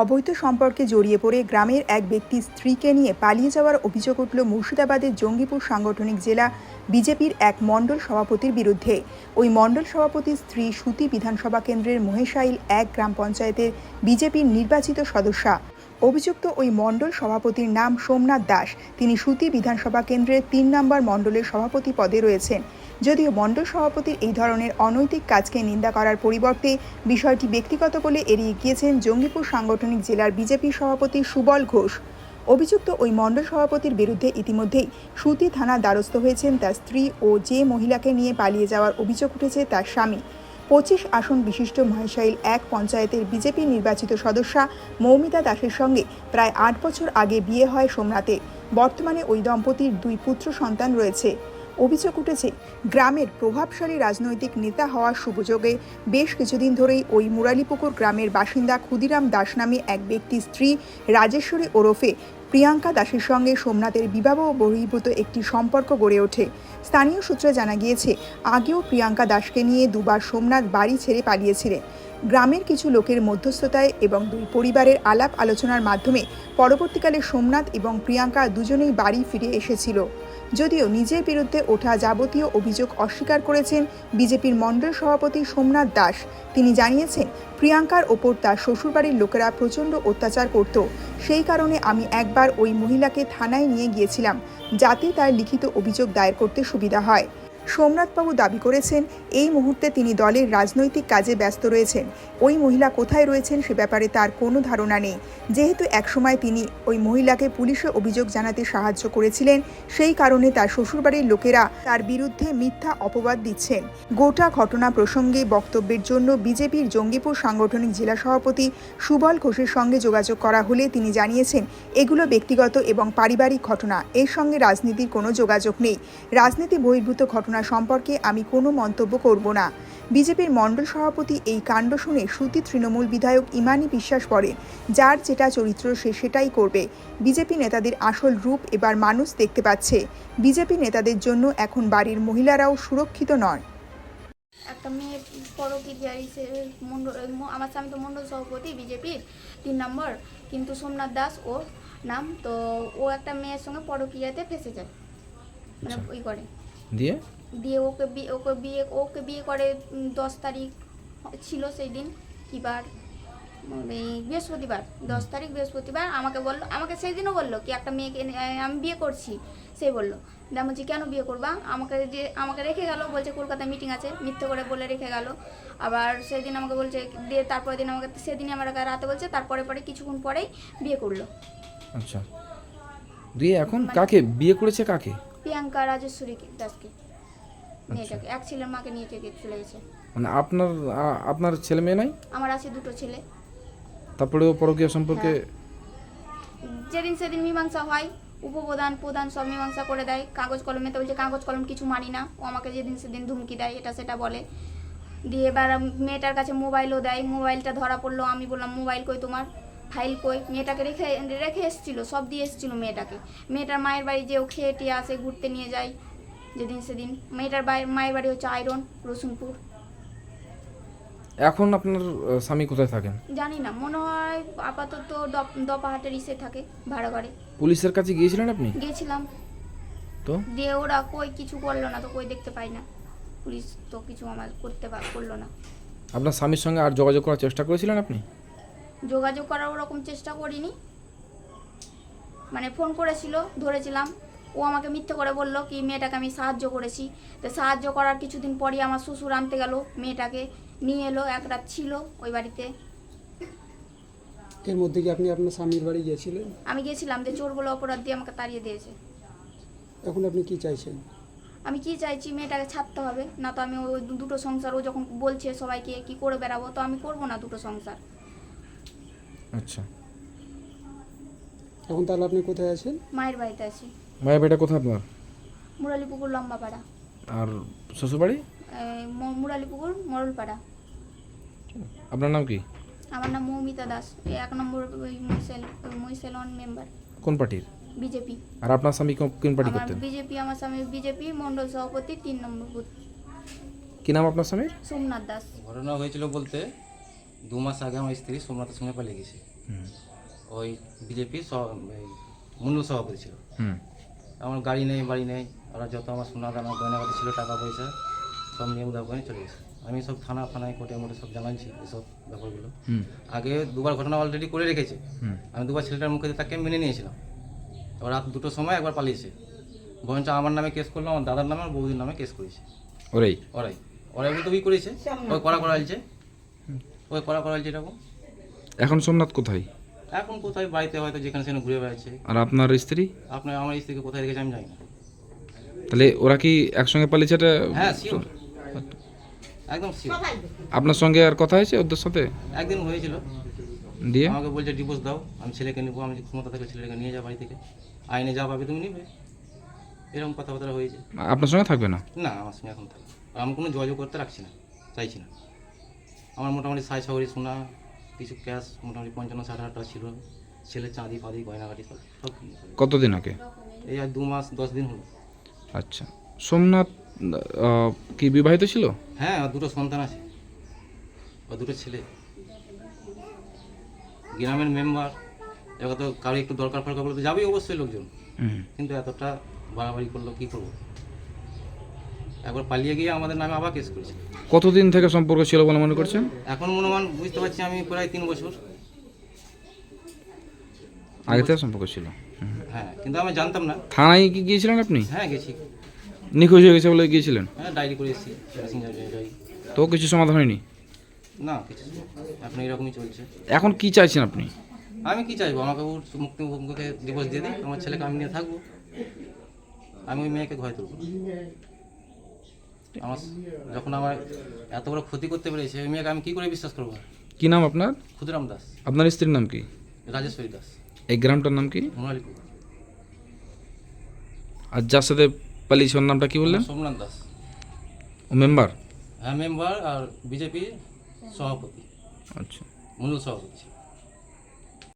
অবৈধ সম্পর্কে জড়িয়ে পড়ে গ্রামের এক ব্যক্তি স্ত্রীকে নিয়ে পালিয়ে যাওয়ার অভিযোগ উঠল মুর্শিদাবাদের জঙ্গিপুর সাংগঠনিক জেলা বিজেপির এক মণ্ডল সভাপতির বিরুদ্ধে। ওই মণ্ডল সভাপতির স্ত্রী সুতি বিধানসভা কেন্দ্রের মহেশাইল এক গ্রাম পঞ্চায়েতের বিজেপির নির্বাচিত সদস্যা। অভিযুক্ত ওই মণ্ডল সভাপতির নাম সোমনাথ দাস। তিনি সুতি বিধানসভা কেন্দ্রের তিন নম্বর মণ্ডলের সভাপতি পদে রয়েছেন। যদিও মণ্ডল সভাপতির এই ধরনের অনৈতিক কাজকে নিন্দা করার পরিবর্তে বিষয়টি ব্যক্তিগত বলে এড়িয়ে গিয়েছেন জঙ্গিপুর সাংগঠনিক জেলার বিজেপি সভাপতি সুবল ঘোষ। অভিযুক্ত ওই মণ্ডল সভাপতির বিরুদ্ধে ইতিমধ্যেই সুতি থানা দ্বারস্থ হয়েছেন তার স্ত্রী ও যে মহিলাকে নিয়ে পালিয়ে যাওয়ার অভিযোগ উঠেছে তার স্বামী। পঁচিশ আসন বিশিষ্ট মহেশাইল এক পঞ্চায়েতের বিজেপি নির্বাচিত সদস্যা মৌমিতা দাসের সঙ্গে প্রায় আট বছর আগে বিয়ে হয় সোমনাথে বর্তমানে ওই দম্পতির দুই পুত্র সন্তান রয়েছে। অভিযোগ উঠেছে, গ্রামের প্রভাবশালী রাজনৈতিক নেতা হওয়ার সুযোগে বেশ কিছুদিন ধরেই ওই মুরালিপুকুর গ্রামের বাসিন্দা ক্ষুদিরাম দাস নামে এক ব্যক্তির স্ত্রী রাজেশ্বরী ওরফে প্রিয়াঙ্কা দাসের সঙ্গে সোমনাথের বিবাহ বহির্ভূত একটি সম্পর্ক গড়ে ওঠে। স্থানীয় সূত্রে জানা গিয়েছে, আগেও প্রিয়াঙ্কা দাসকে নিয়ে দুবার সোমনাথ বাড়ি ছেড়ে পালিয়েছিলেন। গ্রামের কিছু লোকের মধ্যস্থতায় এবং দুই পরিবারের আলাপ আলোচনার মাধ্যমে পরবর্তীকালে সোমনাথ এবং প্রিয়াঙ্কা দুজনেই বাড়ি ফিরে এসেছিল। যদিও নিজের বিরুদ্ধে ওঠা যাবতীয় অভিযোগ অস্বীকার করেছেন বিজেপির মণ্ডল সভাপতি সোমনাথ দাস। তিনি জানিয়েছেন, প্রিয়াঙ্কার ওপর তার শ্বশুরবাড়ির লোকেরা প্রচণ্ড অত্যাচার করত। সেই কারণে আমি একবার ওই মহিলাকে থানায় নিয়ে গিয়েছিলাম, যাতে তার লিখিত অভিযোগ দায়ের করতে সুবিধা হয়। সোমনাথবাবু দাবি করেছেন, এই মুহূর্তে তিনি দলের রাজনৈতিক কাজে ব্যস্ত রয়েছেন। ওই মহিলা কোথায় রয়েছেন সে ব্যাপারে তার কোনো ধারণা নেই। যেহেতু একসময় তিনি ওই মহিলাকে পুলিশে অভিযোগ জানাতে সাহায্য করেছিলেন, সেই কারণে তার শ্বশুরবাড়ির লোকেরা তার বিরুদ্ধে মিথ্যা অপবাদ দিচ্ছেন। গোটা ঘটনা প্রসঙ্গে বক্তব্যের জন্য বিজেপির জঙ্গিপুর সাংগঠনিক জেলা সভাপতি সুবল ঘোষের সঙ্গে যোগাযোগ করা হলে তিনি জানিয়েছেন, এগুলো ব্যক্তিগত এবং পারিবারিক ঘটনা, এর সঙ্গে রাজনীতির কোনো যোগাযোগ নেই। রাজনীতি বহির্ভূত ঘটনা সম্পর্কে আমি কোনো মন্তব্য করব না। বিজেপির মণ্ডল সভাপতি এই কাণ্ড শুনে সুতি তৃণমূল বিধায়ক ইমানি বিশ্বাস করেন যার যেটা চরিত্র সে সেটাই করবে। বিজেপি নেতাদের আসল রূপ এবার মানুষ দেখতে পাচ্ছে। বিজেপি নেতাদের জন্য এখন বাড়ির মহিলারাও সুরক্ষিত নয়। একটা মেয়ে পরকীর্তির সে মন্ডল আমার স্বামী তো মন্ডল সভাপতি বিজেপির তিন নম্বর। কিন্তু সোমনাথ দাস ও নাম তো ও একটা মেয়ের সঙ্গে পরকীয়াতে ফেসে যায়। মানে আচ্ছা। ওই করে। দিয়ে? দিয়ে ওকে বিয়ে ওকে বিয়ে ওকে বিয়ে করে দশ তারিখ ছিল সেই দিন কিবার? এই বৃহস্পতিবার দশ তারিখ বৃহস্পতিবার আমাকে বলল আমাকে সেই দিনও বলল কি একটা মেয়েকে আমি বিয়ে করছি সে বলল। আমি বলছি কেন বিয়ে করবা? আমাকে যে আমাকে রেখে গেল বলছে কলকাতায় মিটিং আছে। মিথ্যে করে বলে রেখে গেল। আবার সেদিন আমাকে বলছে দিয়ে তারপরের দিন আমাকে সেদিনই আমার রাতে বলছে তারপরে পরে কিছুক্ষণ পরেই বিয়ে করল। আচ্ছা। দিয়ে এখন কাকে? বিয়ে করেছে কাকে? প্রিয়াঙ্কা রাজেশ্বরী দাসকে। মেয়েটাকে এক ছেলের মাকে নিয়ে থেকে চলে গেছে। মানে আপনার আপনার ছেলে মেয়ে নাই? আমার আছে দুটো ছেলে। তারপরেও পরকীয়া সম্পর্কে যেদিন সেদিন মীমাংসা হয় উপপ্রধান প্রধান সব মীমাংসা করে দেয়। কাগজ কলমে তো বলছে কাগজ কলম কিছু মানি না। ও আমাকে যেদিন সেদিন ধুমকি দেয় এটা সেটা বলে। দিয়ে এবার মেয়েটার কাছে মোবাইলও দেয়। মোবাইলটা ধরা পড়ল আমি বললাম মোবাইল কই তোমার? ফাইল কই? মেয়েটাকে রেখে রেখে এসেছিল সব দিয়ে এসেছিল মেয়েটাকে। মেয়েটার মায়ের বাড়ি যে ও খেয়ে টেয়ে আসে ঘুরতে নিয়ে যায়। যেদিন সেদিন। মেয়েটার মায়ের বাড়ি হচ্ছে আয়রন রসুনপুর। এখন আপনার স্বামী কোথায় থাকেন? জানি না মনে হয় আপাতত দপ- দপাহাটের ইসে থাকে ভাড়া ঘরে পুলিশের কাছে গিয়েছিলেন আপনি? গিয়েছিলাম। তো? দিয়ে ওরা কই কিছু করল না তো কই দেখতে পাই না। পুলিশ তো কিছু আমার করতে পার করল না। আপনার স্বামীর সঙ্গে আর যোগাযোগ করার চেষ্টা করেছিলেন আপনি? যোগাযোগ করার ওরকম চেষ্টা করিনি। মানে ফোন করেছিল ধরেছিলাম। ও আমাকে মিথ্যে করে বলল কি মেয়েটাকে আমি সাহায্য করেছি। তো সাহায্য করার কিছুদিন পরই আমার শ্বশুর আনতে গেল মেয়েটাকে নিয়ে এলো এক রাত ছিল ওই বাড়িতে। এর মধ্যে কি আপনি আপনার স্বামীর বাড়ি গিয়েছিলেন? আমি গেছিলাম যে চোর বলে অপরাধ দিয়ে আমাকে তাড়িয়ে দিয়েছে। এখন আপনি কি চাইছেন? আমি কি চাইছি মেয়েটাকে ছাড়তে হবে না তো আমি ওই দুটো সংসার ও যখন বলছে সবাইকে কি করে বেড়াবো তো আমি করব না দুটো সংসার। আচ্ছা। এখন তাহলে আপনি কোথায় আছেন? মায়ের বাড়িতে আছি। মায়ের বাড়িটা কোথায় আপনার? মুরালিপুকুর লম্বাপাড়া। আর শ্বশুরবাড়ি? এই ম- মুরালিপুকুর মরলপাড়া। আপনার নাম কি? আমার নাম মৌমিতা দাস। এই এক নম্বর ওই মহিষেল মহিষেল ওয়ান মেম্বার কোন পার্টির? বিজেপি। আর আপনার স্বামী কোন- কোন পার্টি করতেন? বিজেপি আমার স্বামী বিজেপি মন্ডল সভাপতি তিন নম্বর বুথ। কি নাম আপনার স্বামীর? সোমনাথ দাস। ঘটনা হয়েছিল বলতে দু মাস আগে আমার স্ত্রী সোমনাথের সঙ্গে পালিয়ে গেছে। হুম। ওই বিজেপি মূল্য সভাপতি ছিল। হুম। আমার গাড়ি নেই বাড়ি নেই। ওরা যত আমার সোনা দানা গয়নাগাটি ছিল টাকা পয়সা সব নিয়ে উধাও করে চলে গেছে। আমি সব থানা ফানায় কোর্টে মোটে সব জানাচ্ছি এসব ব্যাপারগুলো। আগে দুবার ঘটনা অলরেডি করে রেখেছে। আমি দুবার ছেলেটার মুখে তাকে মেনে নিয়েছিলাম। এবার রাত দুটোর সময় একবার পালিয়েছে। বরঞ্চ আমার নামে কেস করল আমার দাদার নামে আমার বৌদির নামে কেস করেছে। ওরাই? ওরাই। ওরাই বলতে ওই করেছে? ওই করা করাইছে ওই করা করাইছে এরকম? এখন সোমনাথ কোথায়? এখন কোথায় বাড়িতে হয়তো যেখানে সেখানে ঘুরে বেড়াচ্ছে। আর আপনার স্ত্রী? আপনার আমার স্ত্রীকে কোথায় রেখেছে আমি জানি না। তাহলে ওরা কি একসঙ্গে পালিয়েছে এটা? হ্যাঁ শিওর একদম শিওর আপনার সঙ্গে আর কথা হয়েছে ওদের সাথে? একদিন হয়েছিল। দিয়ে? আমাকে বলছে ডিভোর্স দাও। আমি ছেলেকে নেব। আমি ক্ষমতা থাকলে ছেলেকে নিয়ে যাব বাড়ি থেকে। আইনে যা পাবে তুমি নিবে। এরকম কথাবার্তা হয়েছে। আপনার সঙ্গে থাকবে না? না আমার সঙ্গে এখন থাকবে আর আমি কোনো যোগাযোগ করতে রাখছি না। চাইছি না। আমার মোটামুটি সাই সাগরি সোনা কিছু ক্যাশ মোটামুটি পঞ্চান্ন ষাট হাজার টাকা ছিল। ছেলে চাঁদি ফাঁদি গয়নাগাটি সব সব কতদিন আগে? এই আর দু মাস দশ দিন হলো। আচ্ছা। সোমনাথ আহ, কি বিবাহিত ছিল? হ্যাঁ আর দুটো সন্তান আছে। ও দুটো ছেলে। গ্রামের মেম্বার এবার তো কারও একটু দরকার ফরকার বলে তো যাবেই অবশ্যই লোকজন। হুম। কিন্তু এতটা বাড়াবাড়ি করল কি করব? একবার পালিয়ে গিয়ে আমাদের নামে আবার কেস করেছে। কতদিন থেকে সম্পর্ক ছিল বলে মনে করছেন? এখন মনোমান বুঝতে পারছি আমি প্রায় তিন বছর। আগে থেকে সম্পর্ক ছিল। হ্যাঁ কিন্তু আমি জানতাম না। থানায় কি গিয়েছিলেন আপনি? হ্যাঁ গেছি। নিখোঁজ হয়ে গেছে বলে গিয়েছিলেন? হ্যাঁ ডায়েরি করে এসেছি তো কিছু সমাধান হয়নি? না কিছু। এখন এরকমই চলছে। এখন কি চাইছেন আপনি? আমি কি চাইব? আমাকে ওর মুক্তি মুখে ডিভোর্স দিয়ে দিই আমার ছেলেকে আমি নিয়ে থাকব। আমি ওই মেয়েকে ঘরে তুলবো। আমার যখন আমার এত বড় ক্ষতি করতে পেরেছে ওই মেয়েকে আমি কি করে বিশ্বাস করব? কি নাম আপনার? ক্ষুদিরাম দাস। আপনার স্ত্রীর নাম কি? রাজেশ্বরী দাস। এই গ্রামটার নাম কি? মোনালিপুর আর যার সাথে পালিয়েছে ওর নামটা কি বললেন? সোমনাথ দাস। ও মেম্বার? হ্যাঁ মেম্বার আর বিজেপি সভাপতি। আচ্ছা। মূল সভাপতি।